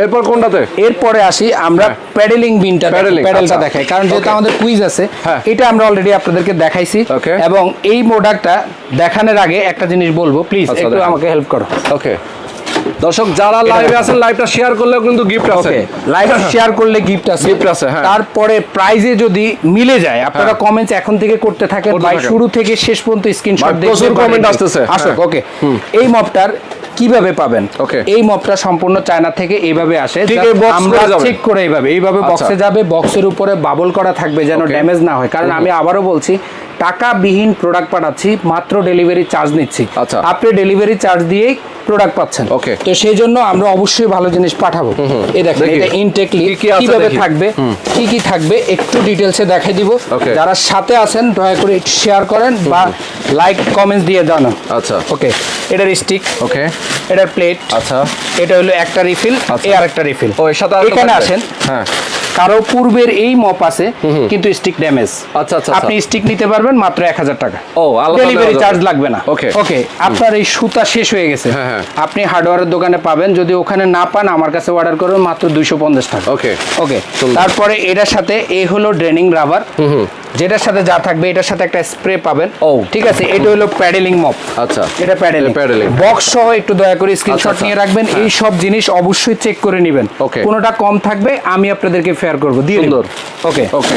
এরপর কোনটাতে? এরপরে আসি আমরা প্যাডেলিং বিনটা প্যাডেলটা। দেখাই। কারণ যেহেতু আমাদের কুইজ আছে হ্যাঁ। এটা আমরা অলরেডি আপনাদেরকে দেখাইছি। এবং এই প্রোডাক্টটা দেখানোর আগে একটা জিনিস বলব। প্লিজ আচ্ছা, একটু আমাকে হেল্প করো। ওকে দর্শক যারা লাইভে আছেন লাইভটা শেয়ার করলেও কিন্তু গিফট আছে। লাইভ শেয়ার করলে গিফট আছে। Gift আছে, হ্যাঁ। তারপরে প্রাইজে যদি মিলে যায় আপনারা কমেন্টস এখন থেকে করতে থাকেন। ভাই শুরু থেকে শেষ পর্যন্ত স্ক্রিনশট ভাই, প্রচুর comment আসতেছে, আসুক হ্যাঁ। ওকে এই মপটার কীভাবে পাবেন? ওকে এই মপটা সম্পূর্ণ চায়না থেকে এইভাবে আসে। আমরা ঠিক চেক করে এইভাবে এইভাবে আচ্ছা। বক্সে যাবে বক্সের উপরে বাবল করা থাকবে যেন ড্যামেজ না হয়। কারণ আমি আবারও বলছি টাকাবিহীন প্রোডাক্ট পাঠাচ্ছি মাত্র ডেলিভারি চার্জ নিচ্ছি। আচ্ছা। আপনি ডেলিভারি চার্জ দিয়েই প্রোডাক্ট পাচ্ছেন। ওকে তো সেই জন্য আমরা অবশ্যই ভালো জিনিস পাঠাবো। এই দেখেন দেখি। এটা ইনটেকলি কি কি আছে কীভাবে থাকবে? কি কি থাকবে? একটু ডিটেলসে দেখাই দিব. যারা সাথে আছেন দয়া করে শেয়ার করেন বা লাইক কমেন্টস দিয়ে জানান। আচ্ছা। ওকে এটার স্টিক ওকে এটার প্লেট আচ্ছা। এটা হলো একটা রিফিল আচ্ছা। এই আরেকটা রিফিল ও এর সাথে এখানে? আসেন। হ্যাঁ। কারও পূর্বের এই মপ আছে কিন্তু স্টিক ড্যামেজ আচ্ছা, আচ্ছা, আপনি স্টিক নিতে পারবেন মাত্র এক হাজার টাকা। ও, ডেলিভারি চার্জ লাগবে না। ওকে ওকে আপনার এই সুতা শেষ হয়ে গেছে। হ্যাঁ, হ্যাঁ। আপনি হার্ডওয়ারের দোকানে পাবেন যদি ওখানে না পান আমার কাছে অর্ডার করবেন মাত্র দুইশো পঞ্চাশ টাকা। ওকে ওকে তারপরে এটার সাথে এই হলো ড্রেনিং রাবার যেটার সাথে যা থাকবে এটার সাথে একটা স্প্রে পাবেন। ও। ঠিক আছে এটা হলো প্যাডেলিং মপ আচ্ছা। এটা প্যাডেলিং paddling। বক্স সহ একটু দয়া করে স্ক্রিনশট আচ্ছা, নিয়ে রাখবেন এই সব জিনিস অবশ্যই চেক করে নেবেন. কোনোটা কম থাকবে আমি আপনাদেরকে ফেয়ার করব। দিয়ে সুন্দর। ওকে। ওকে।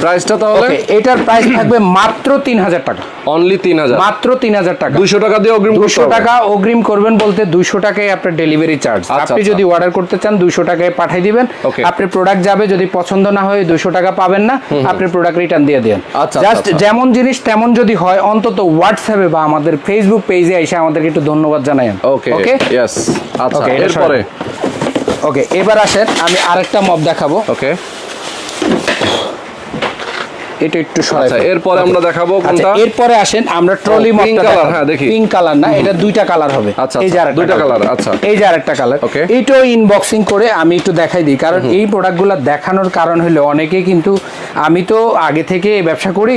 প্রাইসটা তাহলে? এটার প্রাইস থাকবে মাত্র তিন হাজার টাকা। অনলি তিন হাজার। মাত্র তিন হাজার টাকা। দুইশো টাকা দিয়ে অগ্রিম করতে দুশো হবে? টাকা অগ্রিম করবেন বলতে দুইশো টাকায় আপনার ডেলিভারি চার্জ আচ্ছা, আপনি আচ্ছা। যদি অর্ডার করতে চান দুইশো টাকায় পাঠিয়ে দিবেন। Okay. আপনি প্রোডাক্ট যাবে যদি পছন্দ না হয় দুশো টাকা পাবেন না। আপনি প্রোডাক্ট রিটার্ন দিয়ে দেন আচ্ছা, জাস্ট আচ্ছা। যেমন জিনিস তেমন যদি হয় অন্তত হোয়াটসঅ্যাপে বা আমাদের ফেসবুক পেজে এসে আমাদেরকে একটু ধন্যবাদ জানাই ওকে ওকে ইয়েস আচ্ছা এরপরে? ওকে এবার আসেন আমি আরেকটা মব দেখাবো। ওকে এটা একটু আচ্ছা এরপরে আমরা দেখাবো আচ্ছা কোনটা? এরপরে আসেন আমরা ট্রলি pink হ্যাঁ, দেখি। পিঙ্ক কালার না এটা দুইটা কালার হবে। আচ্ছা, এই যে আচ্ছা, দুইটা colour, আচ্ছা। এই যে আরেকটা কালার এইটাও ইনবক্সিং করে আমি একটু দেখাই দিই। কারণ এই প্রোডাক্টগুলো দেখানোর কারণ হলো অনেকে কিন্তু আমি তো আগে থেকে ব্যবসা করি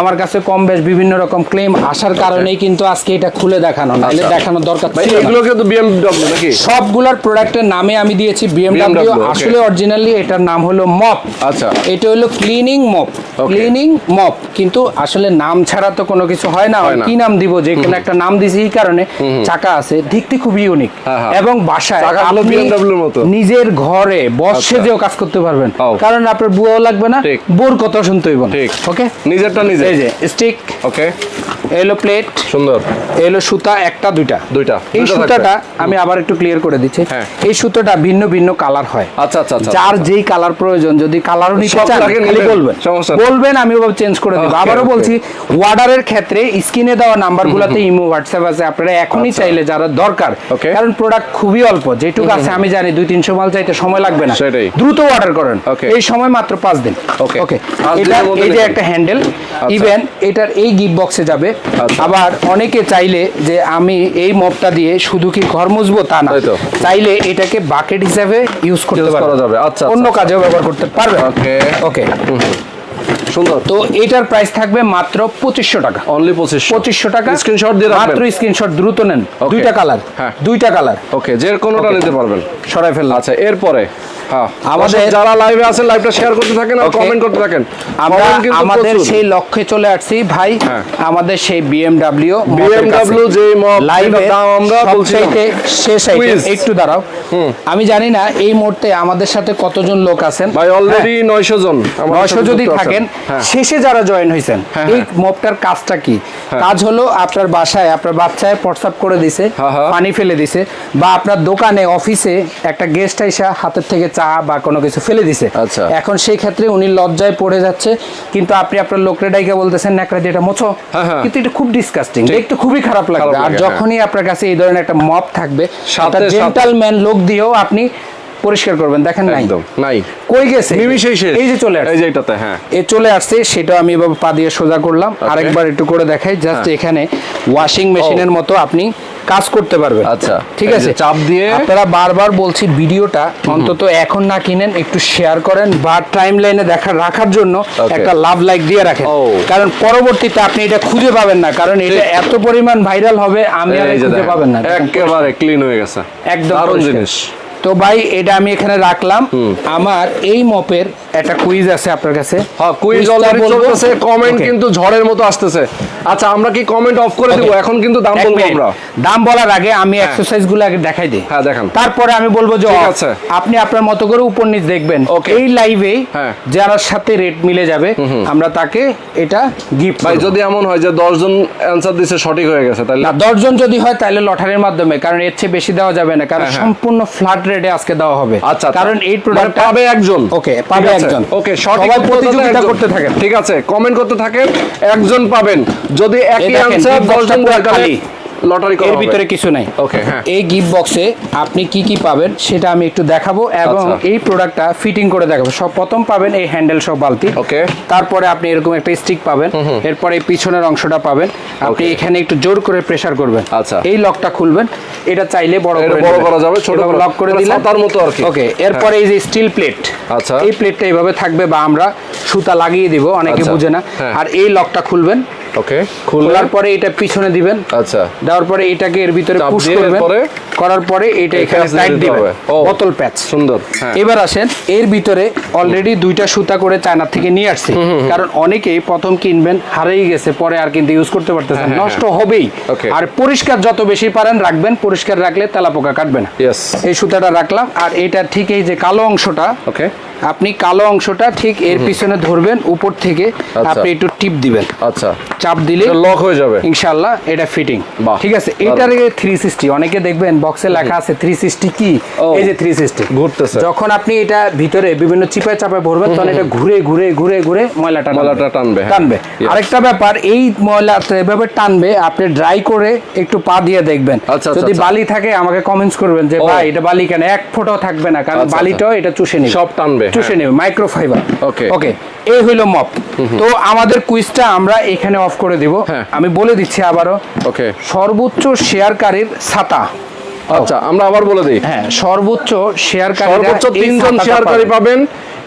আমার কাছে কম বেশ বিভিন্ন রকম ক্লেম আসার কারণেই কিন্তু আজকে এটা খুলে দেখানো নাহলে আচ্ছা। দেখানোর দরকার ছিল এগুলো কিন্তু বিএমডব্লিউ নাকি? সবগুলোর প্রোডাক্টের নামে আমি দিয়েছি বিএমডব্লিউ. আসলে অরিজিনালি এটার নাম হলো মপ। আচ্ছা। এটা হলো ক্লিনিং মপ ক্লিনিং মপ কিন্তু আসলে নাম ছাড়া তো কোনো কিছু হয় না। কি নাম দিব? যে কোনো একটা নাম দিছি এই কারণে চাকা আছে দেখতে খুবই ইউনিক হ্যাঁ, হ্যাঁ। এবং বাসায় আপনি। নিজের ঘরে বসে যেও কাজ করতে পারবেন। কারণ আপনার বুয়াও লাগবে না। বোর কথা শুনতে হইব না। ঠিক। ওকে নিজেরটা নিজে এই যে স্টিক ওকে এলো প্লেট সুন্দর। এলো সুতা একটা দুইটা। দুইটা। এই সুতাটা আমি আবার একটু ক্লিয়ার করে দিচ্ছি। হ্যাঁ। এই সুতোটা ভিন্ন ভিন্ন কালার হয়। আচ্ছা আচ্ছা আচ্ছা যার যেই কালার প্রয়োজন যদি কালারও নিতে চান খালি বলবেন। বলবেন আমি ওভাবে চেঞ্জ করে দেবো। আবারও বলছি ওয়ার্ডারের ক্ষেত্রে স্ক্রিনে দেওয়া নাম্বারগুলোতে ইমো হোয়াটসঅ্যাপ আছে। আপনারা এখনই আচ্ছা। চাইলে যারা দরকার. কারণ প্রোডাক্ট খুবই অল্প যেটুকু আছে আমি জানি দুই তিনশো মাল চাইতে সময় লাগবে না। সেটাই। দ্রুত অর্ডার করেন. এই সময় মাত্র পাঁচ দিন. ওকে এটা এই যে একটা হ্যান্ডেল ইভেন এটার এই গিফট বক্সে যাবে। আচ্ছা। আবার অনেকে চাইলে যে আমি এই মপটা দিয়ে শুধু কি ঘর মুছবো তা না চাইলে এটাকে বাকেট হিসাবে ইউজ করতে করা যাবে, আচ্ছা, অন্য আচ্ছা। কাজেও ব্যবহার করতে পারবে ওকে। ওকে। সুন্দর। তো এটার প্রাইস থাকবে মাত্র পঁচিশশো টাকা। অনলি পঁচিশশো। পঁচিশশো টাকা। স্ক্রিনশট দিয়ে মাত্র স্ক্রিনশট দ্রুত নেন। দুইটা কালার হ্যাঁ। দুইটা কালার ওকে যে কোনোটা নিতে পারবেন। সরাই ফেললাম। আচ্ছা এরপরে? আমাদের- আমাদের যারা লাইভে আছেন লাইভটা শেয়ার করতে থাকেন আর কমেন্ট করতে থাকেন। আমরা আমাদের সেই লক্ষ্যে চলে আসছি ভাই। হ্যাঁ। আমাদের সেই বিএমডব্লিউ যে লাইভে আমরা। শেষ আইটেম একটু দাঁড়াও। আমি জানি না এই মুহূর্তে আমাদের সাথে কতজন লোক আছেন? ভাই অলরেডি নয়শো জন। আমার নয়শো সাথে যদি থাকেন হ্যাঁ। শেষে যারা জয়েন হয়েছেন হ্যাঁ, এই মপটার কাজটা কি? কাজ হলো আপনার বাসায় আপনার বাচ্চায় হোয়াটসঅ্যাপ করে দিছে হ্যাঁ, হ্যাঁ। পানি ফেলে দিছে বা আপনার দোকানে অফিসে একটা গেস্ট আইসা হাতের থেকে চা বা কোনো কিছু ফেলে দিছে। আচ্ছা। এখন সেই ক্ষেত্রে উনি লজ্জায় পড়ে যাচ্ছে কিন্তু আপনি আপনার লোকরে ডাইকে বলতেছেন ন্যাকড়া দিয়ে এটা মোছো। হ্যাঁ, হ্যাঁ। কিন্তু এটা খুব ডিসকাস্টিং দেখতে খুবই খারাপ লাগবে। আর হ্যাঁ। যখনই আপনার কাছে এই ধরনের একটা মপ থাকবে সাথে- জেন্টালম্যান লোক দিয়েও আপনি পরিষ্কার করবেন। দেখেন নাই? একদম নাই। কই গেছে? নিমিশেই শেষ। এই যে চলে আসছে। এই যে এটাতে হ্যাঁ। এ চলে আসছে সেটা আমি এভাবে পা দিয়ে সোজা করলাম। আরেকবার একটু করে দেখাই জাস্ট। এখানে ওয়াশিং মেশিনের মতো আপনি কাজ করতে পারবে আচ্ছা, ঠিক আছে? চাপ দিয়ে- আপনারা বারবার বলছি ভিডিওটা অন্তত এখন না কিনেন একটু শেয়ার করেন বা টাইম লাইনে দেখা রাখার জন্য একটা লাভ লাইক দিয়ে রাখেন। কারণ পরবর্তীতে আপনি এটা খুঁজে পাবেন না কারণ এটা এত পরিমাণ ভাইরাল হবে আমি আর খুঁজে পাবেন না। একেবারে ক্লিন হয়ে গেছে। একদম দারুণ জিনিস। তো ভাই এটা আমি এখানে রাখলাম আমার এই মপের একটা কুইজ আছে আপনার কাছে হ্যাঁ কুইজ অলরেডি। চলতেছে কমেন্ট কিন্তু ঝড়ের মতো আসতেছে আচ্ছা আমরা কি কমেন্ট অফ করে দিব. এখন কিন্তু দাম বলব আমরা দাম বলার আগে আমি এক্সারসাইজগুলো আগে দেখাই দিই হ্যাঁ, দেখান। তারপরে আমি বলব যে ঠিক আছে। আপনি আপনার মতো করে উপর নিচ দেখবেন. এই লাইভে হ্যাঁ। যার সাথে রেট মিলে যাবে আমরা তাকে এটা গিফট ভাই যদি এমন হয় যে দশ জন অ্যান্সার দিছে সঠিক হয়ে গেছে তাহলে না দশজন যদি হয় তাহলে লটারির মাধ্যমে কারণ এর চেয়ে বেশি দেওয়া যাবে না কারণ হ্যাঁ, হ্যাঁ। সম্পূর্ণ ফ্ল্যাট রেটে আজকে দেওয়া হবে। আচ্ছা কারণ এই প্রোডাক্ট পাবে একজন। ওকে পাবে একজন। ওকে সবাই প্রতিযোগিতা করতে থাকেন ঠিক আছে কমেন্ট করতে থাকেন একজন পাবেন। যদি একই আনসার দশজন box 10 জন খালি। লটারি এর। ভিতরে কিছু নাই। ওকে হ্যাঁ। এই গিফট বক্সে আপনি কি কি পাবেন সেটা আমি একটু দেখাবো এবং আচ্ছা। এই প্রোডাক্টটা ফিটিং করে দেখাবো। সব প্রথম পাবেন এই হ্যান্ডেল সব বালতি। ওকে তারপরে আপনি এরকম একটা স্টিক পাবেন। এরপরে এই পিছনের অংশটা পাবেন। আপনি এখানে একটু জোর করে প্রেসার করবেন। আচ্ছা। এই লকটা খুলবেন। এটা চাইলে বড় করে বড় করা যাবে, ছোট লক করে। দিলাম ছাতার মতো আর কি। ওকে এরপরে এই যে স্টিল প্লেট আচ্ছা। এই প্লেটটা এইভাবে থাকবে বা আমরা সুতা লাগিয়ে দিব অনেকে আচ্ছা। বুঝে না। হ্যাঁ। আর এই লকটা খুলবেন। ওকে খোলার পরে এটা পিছনে দিবেন। আচ্ছা। দেওয়ার পরে এটাকে এর ভিতরে পুশ করবেন। করার পরে এটা এখানে টাইট। ও। বোতল প্যাচ সুন্দর। হ্যাঁ। এবার আসেন এর ভিতরে অলরেডি দুইটা সুতা করে চায়না থেকে নিয়ে আসছে। কারণ অনেকেই প্রথম কিনবেন হারিয়ে গেছে পরে আর কিন্তু ইউজ করতে পারতেছেন হ্যাঁ, হ্যাঁ, নষ্ট হবেই। আর পরিষ্কার যত বেশি পারেন রাখবেন পরিষ্কার রাখলে তেলা পোকা কাটবে না। এই সুতাটা রাখলাম আর এটা ঠিক এই যে কালো অংশটা ওকে আপনি কালো অংশটা ঠিক এর পিছনে ধরবেন উপর থেকে আচ্ছা। আপনি একটু টিপ দিবেন। আচ্ছা। চাপ দিলে লক হয়ে যাবে। ইনশাল্লাহ এটা ফিটিং ঠিক আছে? এটার থ্রি সিক্সটি অনেকে দেখবেন বক্সে লেখা আছে থ্রি সিক্সটি কি? এই যে থ্রি সিক্সটি ঘুরতেছে। যখন আপনি এটা ভিতরে বিভিন্ন চিপায় চাপায় ভরবেন তখন এটা ঘুরে ঘুরে ঘুরে ঘুরে ময়লাটা ময়লাটা টানবে, হ্যাঁ। টানবে। আরেকটা ব্যাপার এই ময়লা এভাবে টানবে আপনি ড্রাই করে একটু পা দিয়ে দেখবেন। আচ্ছা, যদি আচ্ছা। বালি থাকে আমাকে কমেন্টস করবেন যে ভাই এটা বালি কেন? এক ফোঁটাও থাকবে না কারণ আচ্ছা, বালিটাও এটা চুষে নেবে। সব টানবে চুষে নেবে মাইক্রোফাইবার ওকে ওকে এই হইল মপ তো আমাদের কুইজটা আমরা এখানে অফ করে দিব। হ্যাঁ। আমি বলে দিচ্ছি আবারও। ওকে সর্বোচ্চ শেয়ারকারীর ছাতা। আচ্ছা আমরা আবার বলে দিই। হ্যাঁ সর্বোচ্চ শেয়ারকারী সর্বোচ্চ তিনজন শেয়ারকারী পাবেন।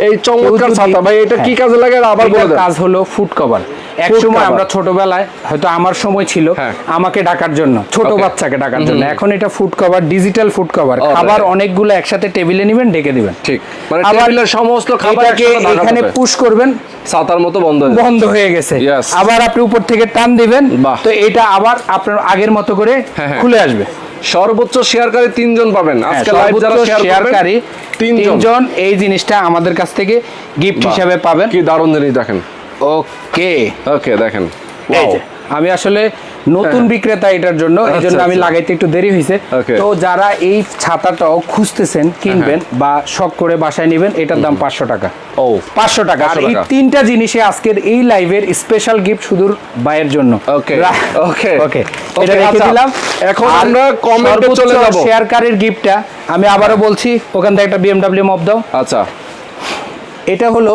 এই চমৎকার ছাতা। ভাই এটা কি হ্যাঁ। কাজে লাগে? আবার বলে দেন। কাজ হলো ফুড কভার এক সময় আমরা ছোটবেলায় হয়তো আমার সময় ছিল হ্যাঁ। আমাকে ডাকার জন্য ছোট বাচ্চাকে ডাকার জন্য। এখন এটা food cover digital food cover খাবার অনেকগুলো একসাথে টেবিলে নেবেন ডেকে দিবেন। ঠিক। মানে টেবিলের সমস্ত খাবার এটাকে একসাথে ঢাকা এখানে পুশ করবেন ছাতার মতো বন্ধ হয়ে বন্ধ হয়ে গেছে। আবার আপনি উপর থেকে টান দিবেন। তো এটা আবার আপনার আগের মতো করে হ্যাঁ। খুলে আসবে। সর্বোচ্চ শেয়ারকারী তিনজন পাবেন। হ্যাঁ, আজকে লাইভ যারা শেয়ারকারী তিনজন। এই জিনিসটা আমাদের কাছ থেকে গিফট। হিসাবে পাবেন। কি দারুণ জিনিস দেখেন। ওকে ওকে দেখেন। আমি আসলে নতুন হ্যাঁ। বিক্রেতা এটার জন্য এই জন্য আচ্ছা, আমি আচ্ছা। লাগাইতে একটু দেরি হয়েছে তো যারা এই ছাতাটাও খুঁজতেছেন কিনবেন বা শখ করে বাসায় নেবেন এটার দাম পাঁচশো টাকা। ও পাঁচশো টাকা। আর এই তিনটা জিনিসে আজকের এই লাইভের স্পেশাল গিফট বাইয়ের জন্য। ওকে ওকে ওকে এটা রেখে আচ্ছা। দিলাম। এখন আমরা কমেন্টে চলে যাব। শেয়ারকারীর গিফটটা আমি আবারও বলছি ওখান থেকে একটা বিএমডব্লিউ মপ দাও। আচ্ছা। এটা হলো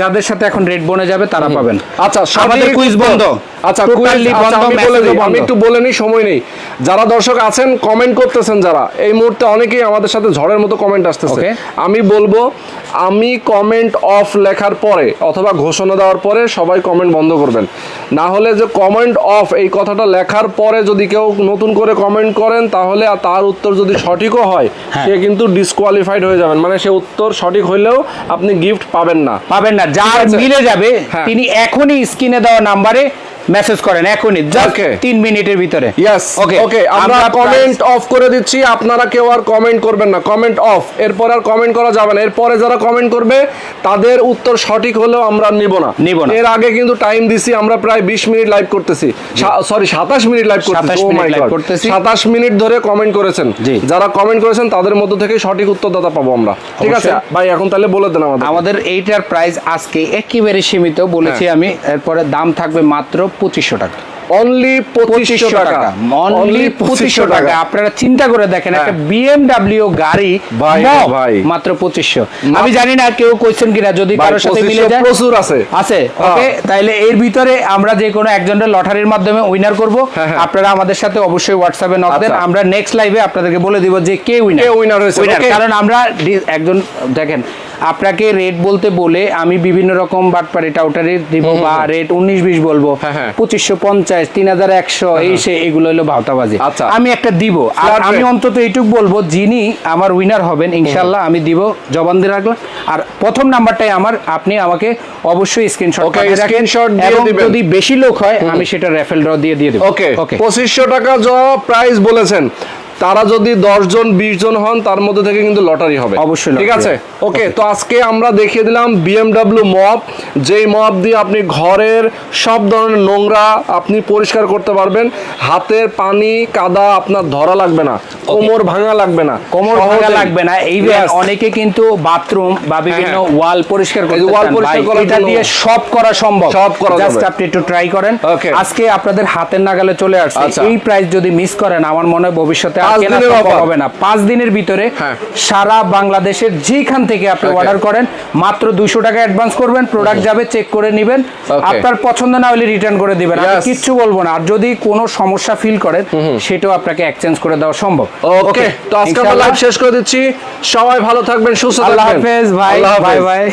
যাদের সাথে এখন রেড বনে যাবে তারা পাবেন। আচ্ছা আমাদের কুইজ বন্ধ। আচ্ছা Totally আমি একটু বলে নিই সময় নেই। যারা দর্শক আছেন কমেন্ট করতেছেন যারা এই মুহূর্তে অনেকেই আমাদের সাথে ঝড়ের মতো কমেন্ট আসতেছে। আমি বলব আমি কমেন্ট অফ লেখার পরে অথবা ঘোষণা দেওয়ার পরে সবাই কমেন্ট বন্ধ করবেন। না হলে যে কমেন্ট অফ এই কথাটা লেখার পরে যদি কেউ নতুন করে কমেন্ট করেন তাহলে আর তার উত্তর যদি সঠিকও হয় হ্যাঁ। সে কিন্তু ডিসকোয়ালিফাইড হয়ে যাবেন। মানে সে উত্তর সঠিক হইলেও আপনি গিফট পাবেন না। পাবেন না যার। মিলে যাবে হ্যাঁ। তিনি এখনই স্ক্রিনে দেওয়া নাম্বারে মেসেজ করেন এখনই জাস্ট. তিন মিনিটের ভিতরে। ইয়েস ওকে ওকে আমরা কমেন্ট অফ করে দিচ্ছি আপনারা কেউ আর কমেন্ট করবেন না। কমেন্ট অফ এরপর আর কমেন্ট করা যাবে না। এরপরে যারা কমেন্ট করবে তাদের উত্তর সঠিক হলেও আমরা নিব না। নিব না। এর আগে কিন্তু টাইম দিছি আমরা প্রায় 20 মিনিট লাইভ করতেছি। সরি 27 মিনিট লাইভ করতেছি। 27 ও মাই মিনিট গড করতেছি। 27 মিনিট ধরে কমেন্ট করেছেন। যারা কমেন্ট করেছেন তাদের মধ্য থেকে সঠিক উত্তর উত্তরদাতা পাবো আমরা। ঠিক আছে? ভাই এখন তাহলে বলে দেন আমাদের। আমাদের এইটার প্রাইস আজকে একেবারে সীমিত বলেছি হ্যাঁ। আমি। এরপরে দাম থাকবে মাত্র পঁচিশশো টাকা। অনলি 2500 টাকা। অনলি পঁচিশশো টাকা। আপনারা চিন্তা করে দেখেন হ্যাঁ। একটা বিএমডাব্লিউ গাড়ি ভাই, মাত্র পঁচিশশো। আমি জানি না কেউ কোয়েশ্চেন কিনা যদি কারোর সাথে মিলে যায়। প্রচুর আছে। আছে হ্যাঁ। ওকে তাইলে এর ভিতরে আমরা যে কোনো একজনের লটারির মাধ্যমে উইনার করব। হ্যাঁ, হ্যাঁ। আপনারা আমাদের সাথে অবশ্যই হোয়াটসঅ্যাপে নক দেন। আচ্ছা। আমরা নেক্সট লাইভে আপনাদেরকে বলে দিব যে কে উইনার কে winner হয়েছে, কারণ আমরা একজন দেখেন আপনাকে রেট বলতে বলে আমি বিভিন্ন রকম বাটপারি টাউটারি দিব বা রেট উনিশ বিশ বলব। হ্যাঁ, হ্যাঁ। পঁচিশশো পঞ্চাশ তিন হাজার একশো এই সে এগুলো হলো ভাওতাবাজি। আচ্ছা। আমি একটা দিব। আর আমি অন্তত এইটুক বলব যিনি আমার উইনার হবেন ইনশাল্লাহ আমি দিব জবান দিয়ে রাখলাম আর প্রথম নাম্বারটাই আমার আপনি আমাকে অবশ্যই স্ক্রিনশট screenshot দিয়ে দিবেন। যদি বেশি লোক হয় আমি সেটা রেফেল ড্র দিয়ে দিয়ে দেবো। ওকে ওকে পঁচিশশো টাকা য প্রাইস বলেছেন। তারা যদি দশ জন বিশ জন হন তার মধ্যে থেকে কিন্তু লটারি হবে। অবশ্যই ঠিক আছে? ওকে তো আজকে আমরা দেখিয়ে দিলাম বিএমডাব্লিউ মপ যেই মপ দিয়ে আপনি ঘরের সব ধরনের নোংরা আপনি পরিষ্কার করতে পারবেন। হাতের পানি কাদা আপনার ধরা লাগবে না। কোমর ভাঙা লাগবে না। কোমর ভাঙা লাগবে না। এই অনেকে কিন্তু বাথরুম বা বিভিন্ন হ্যাঁ। ওয়াল পরিষ্কার এই করতে চান। পরিষ্কার এটা দিয়ে সব করা সম্ভব। সব করা জাস্ট আপনি একটু ট্রাই করেন. আজকে আপনাদের হাতের নাগালে চলে আসছে। আচ্ছা। এই প্রাইস যদি মিস করেন আমার মনে হয় ভবিষ্যতে কেনা সম্ভব হবে না। পাঁচ দিনের ভিতরে হ্যাঁ। সারা বাংলাদেশের যেখান থেকে আপনি অর্ডার করেন মাত্র দুইশো টাকা অ্যাডভান্স করবেন প্রোডাক্ট যাবে চেক করে নেবেন। আপনার পছন্দ না হলে রিটার্ন করে দিবেন। আমি কিচ্ছু বলব না। আর যদি কোনো সমস্যা ফিল করেন সেটাও আপনাকে এক্সচেঞ্জ করে দেওয়া সম্ভব। ওকে তো আজকে আমরা লাইভ শেষ করে দিচ্ছি। সবাই ভালো থাকবেন সুস্থ আল্লাহ থাকবেন। হাফেজ ভাই। Bye bye